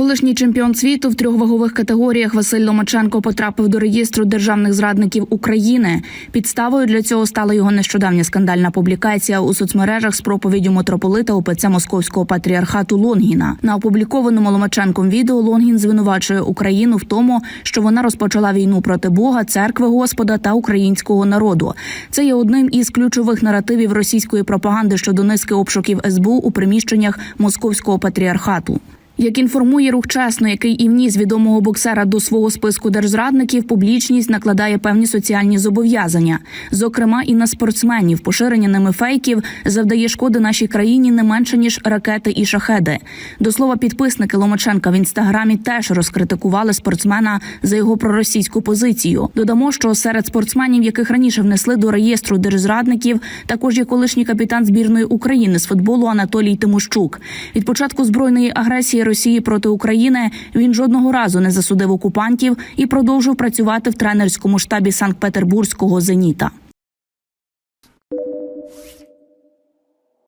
Колишній чемпіон світу в трьох вагових категоріях Василь Ломаченко потрапив до реєстру державних зрадників України. Підставою для цього стала його нещодавня скандальна публікація у соцмережах з проповіддю митрополита ОПЦ Московського патріархату Лонгіна. На опублікованому Ломаченком відео Лонгін звинувачує Україну в тому, що вона розпочала війну проти Бога, церкви Господа та українського народу. Це є одним із ключових наративів російської пропаганди щодо низки обшуків СБУ у приміщеннях московського патріархату. Як інформує рух чесно, який і вніс відомого боксера до свого списку держзрадників, публічність накладає певні соціальні зобов'язання, зокрема і на спортсменів. Поширення ними фейків завдає шкоди нашій країні не менше ніж ракети і шахеди. До слова, підписники Ломаченка в інстаграмі теж розкритикували спортсмена за його проросійську позицію. Додамо, що серед спортсменів, яких раніше внесли до реєстру держзрадників, також є колишній капітан збірної України з футболу Анатолій Тимощук. Від початку збройної агресії Росії проти України він жодного разу не засудив окупантів і продовжив працювати в тренерському штабі Санкт-Петербурзького Зеніта.